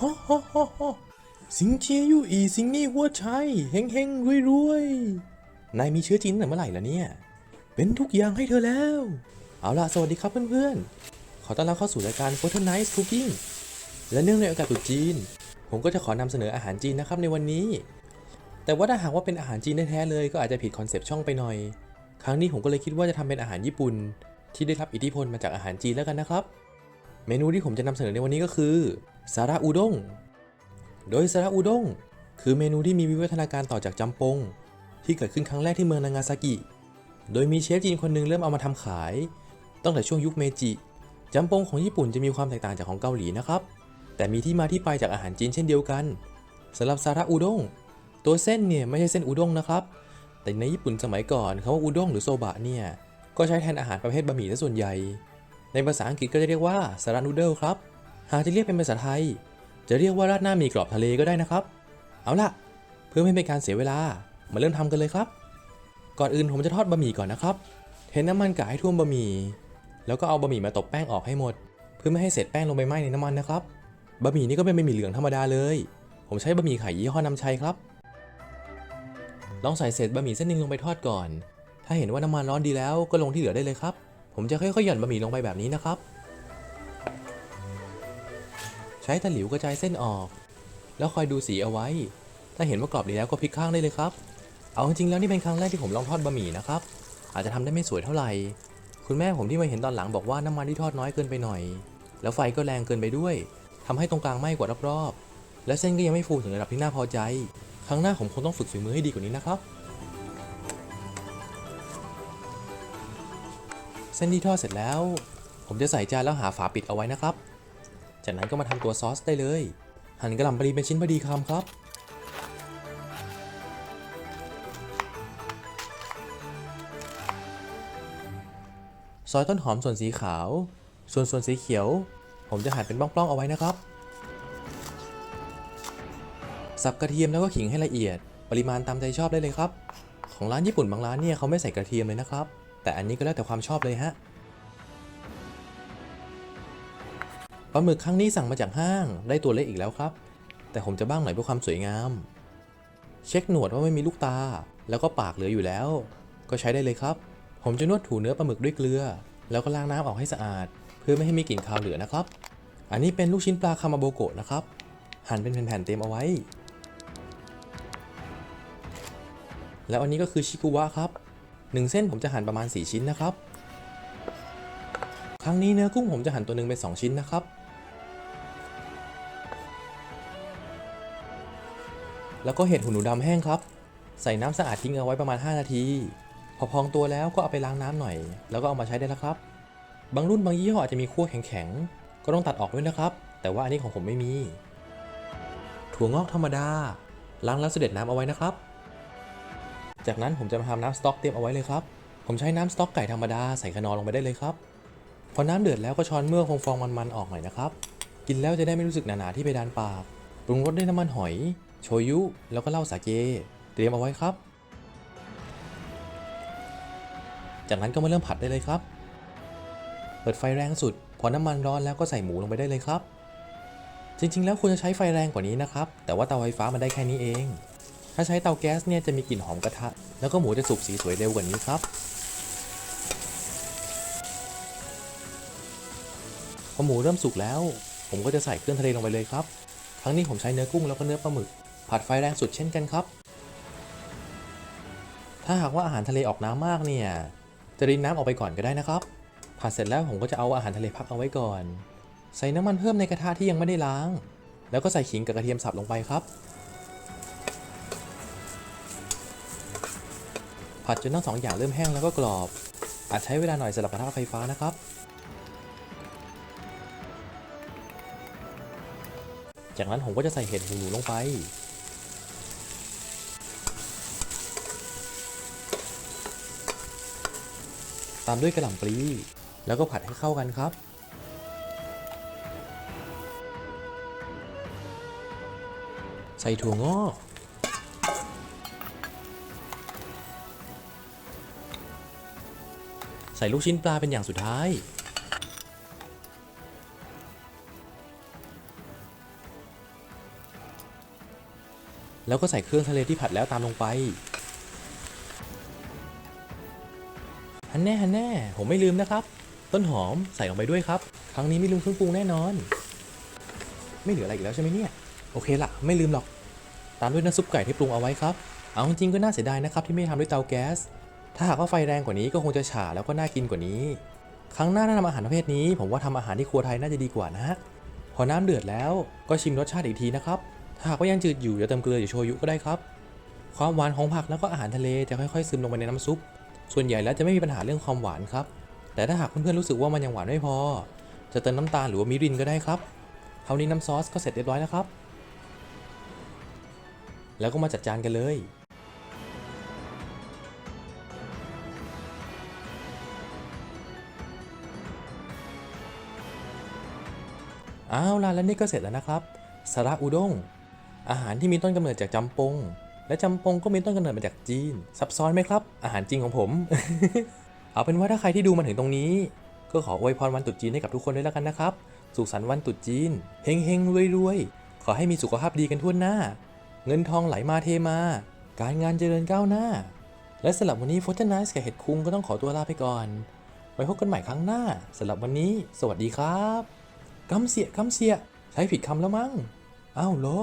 ฮ่าฮ่าฮ่าฮ่าสิงเจียยู่อีสิงนี่หัวชัยเฮงเฮงรวยรวยนายมีเชื้อจีนตั้งแต่เมื่อไหร่ล่ะเนี่ย เป็นทุกอย่างให้เธอแล้ว เอาล่ะ สวัสดีครับเพื่อนๆ ขอต้อนรับเข้าสู่รายการ p h o t o Nice Cooking และเนื่องในโอกาสตรุษจีน ผมก็จะขอนำเสนออาหารจีนนะครับในวันนี้ แต่ว่าถ้าหากว่าเป็นอาหารจีนแท้ๆเลย ก็อาจจะผิดคอนเซปต์ช่องไปหน่อย ครั้งนี้ผมก็เลยคิดว่าจะทำเป็นอาหารญี่ปุ่น ที่ได้รับอิทธิพลมาจากอาหารจีนแล้วกันนะครับ เมนูที่ผมจะนำเสนอในวันนี้ก็คือ ซาระอุด้ง โดยซาระอุด้งคือเมนูที่มีวิวัฒนาการต่อจากจำปง ที่เกิดขึ้นครั้งแรกที่เมืองนางาซากิ โดยมีเชฟจีนคนหนึ่งเริ่มเอามาทำขาย ตั้งแต่ช่วงยุคเมจิจำปงของญี่ปุ่นจะมีความแตกต่างจากของเกาหลีนะครับ แต่มีที่มาที่ไปจากอาหารจีนเช่นเดียวกันสำหรับซาระอุด้งตัวเส้นเนี่ยไม่ใช่เส้นอุด้งนะครับ แต่ในญี่ปุ่นสมัยก่อนคำว่าอุด้งหรือโซบะเนี่ยก็ใช้แทนอาหารประเภทบะหมี่ซะส่วนใหญ่ ในภาษาอังกฤษก็จะเรียกว่าซาระนูเดิลครับ หากจะเรียกเป็นภาษาไทย จะเรียกว่าราดหน้าหมีกรอบทะเลก็ได้นะครับ เอาล่ะ เพื่อไม่ให้เป็นการเสียเวลา มาเริ่มทำกันเลยครับ ก่อนอื่นผมจะทอดบะหมี่ก่อนนะครับ เทน้ำมันกะให้ท่วมบะหมี่ แล้วก็เอาบะหมี่มาตบแป้งออกให้หมด เพื่อไม่ให้เศษแป้งลงไปไหม้ในน้ำมันนะครับ บะหมี่นี่ก็เป็นบะหมี่เหลืองธรรมดาเลย ผมใช้บะหมี่ไข่ยี่ห้อนำชัยครับ ลองใส่เศษบะหมี่เส้นหนึ่งลงไปทอดก่อน ถ้าเห็นว่าน้ำมันร้อนดีแล้วก็ลงที่เหลือได้เลยครับ ผมจะค่อยๆหย่อนบะหมี่ลงไปแบบนี้นะครับ ใช้ตะหลิวกระจายเส้นออก แล้วคอยดูสีเอาไว้ ถ้าเห็นว่ากรอบดีแล้วก็พลิกข้างได้เลยครับ เอาจริงๆแล้วนี่เป็นครั้งแรกที่ผมลองทอดบะหมี่นะครับ อาจจะทำได้ไม่สวยเท่าไหร่ คุณแม่ผมที่มาเห็นตอนหลังบอกว่าน้ำมันที่ทอดน้อยเกินไปหน่อย แล้วไฟก็แรงเกินไปด้วยทำให้ตรงกลางไหม้กว่ารอบๆ และเส้นก็ยังไม่ฟูถึงระดับที่น่าพอใจ ครั้งหน้าผมคงต้องฝึกฝีมือให้ดีกว่านี้นะครับ เส้นที่ทอดเสร็จแล้ว ผมจะใส่จานแล้วหาฝาปิดเอาไว้นะครับ จากนั้นก็มาทำตัวซอสได้เลย หั่นกระหล่ำปลีเป็นชิ้นพอดีคำครับ ซอยต้นหอมส่วนสีขาว ส่วนส่วนสีเขียว ผมจะหั่นเป็นปล้องๆเอาไว้นะครับ สับกระเทียมแล้วก็ขิงให้ละเอียด ปริมาณตามใจชอบได้เลยครับ ของร้านญี่ปุ่นบางร้านเนี่ยเขาไม่ใส่กระเทียมเลยนะครับ แต่อันนี้ก็แล้วแต่ความชอบเลยฮะ ปลาหมึกครั้งนี้สั่งมาจากห้าง ได้ตัวเล็กอีกแล้วครับ แต่ผมจะบ้างหน่อยเพื่อความสวยงาม เช็คหนวดว่าไม่มีลูกตา แล้วก็ปากเหลืออยู่แล้ว ก็ใช้ได้เลยครับ ผมจะนวดถูเนื้อปลาหมึกด้วยเกลือ แล้วก็ล้างน้ำออกให้สะอาด เพื่อไม่ให้มีกลิ่นคาวเหลือนะครับ อันนี้เป็นลูกชิ้นปลาคามาโบโกะนะครับ หั่นเป็นแผ่นๆเต็มเอาไว้ แล้วอันนี้ก็คือชิกุวะครับหนึ่งเส้นผมจะหั่นประมาณ 4 ชิ้นนะครับ ครั้งนี้เนื้อกุ้งผมจะหั่นตัวหนึ่งเป็น 2 ชิ้นนะครับ แล้วก็เห็ดหูหนูดำแห้งครับ ใส่น้ำสะอาดทิ้งเอาไว้ประมาณ 5 นาที พอพองตัวแล้วก็เอาไปล้างน้ำหน่อย แล้วก็เอามาใช้ได้แล้วครับ บางรุ่นบางยี่ห้ออาจจะมีขั้วแข็งๆ ก็ต้องตัดออกด้วยนะครับ แต่ว่าอันนี้ของผมไม่มี ถั่วงอกธรรมดา ล้างแล้วเสด็จน้ำเอาไว้นะครับ จากนั้นผมจะมาทำน้ำสต๊อกเตรียมเอาไว้เลยครับ ผมใช้น้ำสต๊อกไก่ธรรมดาใส่คนอลงไปได้เลยครับ พอน้ำเดือดแล้วก็ช้อนเมือกฟองมันๆออกหน่อยนะครับ กินแล้วจะได้ไม่รู้สึกหนาๆที่เพดานปาก ปรุงรสด้วยน้ำมันหอย โชยุ แล้วก็เหล้าสาเก เตรียมเอาไว้ครับ จากนั้นก็มาเริ่มผัดได้เลยครับ เปิดไฟแรงสุด พอน้ำมันร้อนแล้วก็ใส่หมูลงไปได้เลยครับ จริงๆ แล้วควรจะใช้ไฟแรงกว่านี้นะครับ แต่ว่าเตาไฟฟ้ามันได้แค่นี้เอง ถ้าใช้เตาแก๊สเนี่ยจะมีกลิ่นหอมกระทะ แล้วก็หมูจะสุกสีสวยเร็วกว่านี้ครับพอหมูเริ่มสุกแล้ว ผมก็จะใส่เครื่องทะเลลงไปเลยครับ ครั้งนี้ผมใช้เนื้อกุ้งแล้วก็เนื้อปลาหมึก ผัดไฟแรงสุดเช่นกันครับ ถ้าหากว่าอาหารทะเลออกน้ำมากเนี่ย จะรินน้ำออกไปก่อนก็ได้นะครับ ผัดเสร็จแล้วผมก็จะเอาอาหารทะเลพักเอาไว้ก่อน ใส่น้ำมันเพิ่มในกระทะที่ยังไม่ได้ล้าง แล้วก็ใส่ขิงกับกระเทียมสับลงไปครับ ผัดจนทั้งสองอย่างเริ่มแห้งแล้วก็กรอบ อาจใช้เวลาหน่อยสำหรับกระทะไฟฟ้านะครับจากนั้นผมก็จะใส่เห็ดหูหนูลงไป ตามด้วยกระหล่ำปลี แล้วก็ผัดให้เข้ากันครับ ใส่ถั่วงอกใส่ลูกชิ้นปลาเป็นอย่างสุดท้าย แล้วก็ใส่เครื่องทะเลที่ผัดแล้วตามลงไป แน่ฮันแน่ ผมไม่ลืมนะครับ ต้นหอมใส่ลงไปด้วยครับ ครั้งนี้ไม่ลืมเครื่องปรุงแน่นอน ไม่เหลืออะไรอีกแล้วใช่ไหมเนี่ย โอเคละไม่ลืมหรอก ตามด้วยน้ำซุปไก่ที่ปรุงเอาไว้ครับ เอาจริงๆก็น่าเสียดายนะครับที่ไม่ทำด้วยเตาแก๊ส ถ้าหากว่าไฟแรงกว่านี้ก็คงจะฉ่าแล้วก็น่ากินกว่านี้ ครั้งหน้าถ้าทำอาหารประเภทนี้ ผมว่าทำอาหารที่ครัวไทยน่าจะดีกว่านะฮะ พอน้ำเดือดแล้วก็ชิมรสชาติอีกทีนะครับ ถ้าหากว่ายังจืดอยู่อย่าเติมเกลือหรือโชยุก็ได้ครับ ความหวานของผักแล้วก็อาหารทะเลจะค่อยๆซึมลงไปในน้ำซุป ส่วนใหญ่แล้วจะไม่มีปัญหาเรื่องความหวานครับ แต่ถ้าหากเพื่อนๆรู้สึกว่ามันยังหวานไม่พอ จะเติมน้ำตาลหรือว่ามิรินก็ได้ครับ เท่านี้น้ำซอสก็เสร็จเรียบร้อยแล้วครับ แล้วก็มาจัดจานกันเลยเอาล่ะและนี่ก็เสร็จแล้วนะครับสาระอุด้งอาหารที่มีต้นกำเนิดจากจำปง และจำปงก็มีต้นกำเนิดมาจากจีน ซับซ้อนไหมครับ อาหารจริงของผม เอาเป็นว่าถ้าใครที่ดูมาถึงตรงนี้ ก็ขออวยพรวันตรุษจีนให้กับทุกคนด้วยแล้วกันนะครับ สุขสันต์วันตรุษจีน เฮงเฮงรวยรวยขอให้มีสุขภาพดีกันทั่วหน้า เงินทองไหลมาเทมา การงานเจริญก้าวหน้า และสำหรับวันนี้โฟร์ทนไนส์กับเห็ดคุงก็ต้องขอตัวลาไปก่อน ไว้พบกันใหม่ครั้งหน้าสำหรับวันนี้ สวัสดีครับกำเสียกำเสียใช้ผิดคำแล้วมั้งอ้าวเหรอ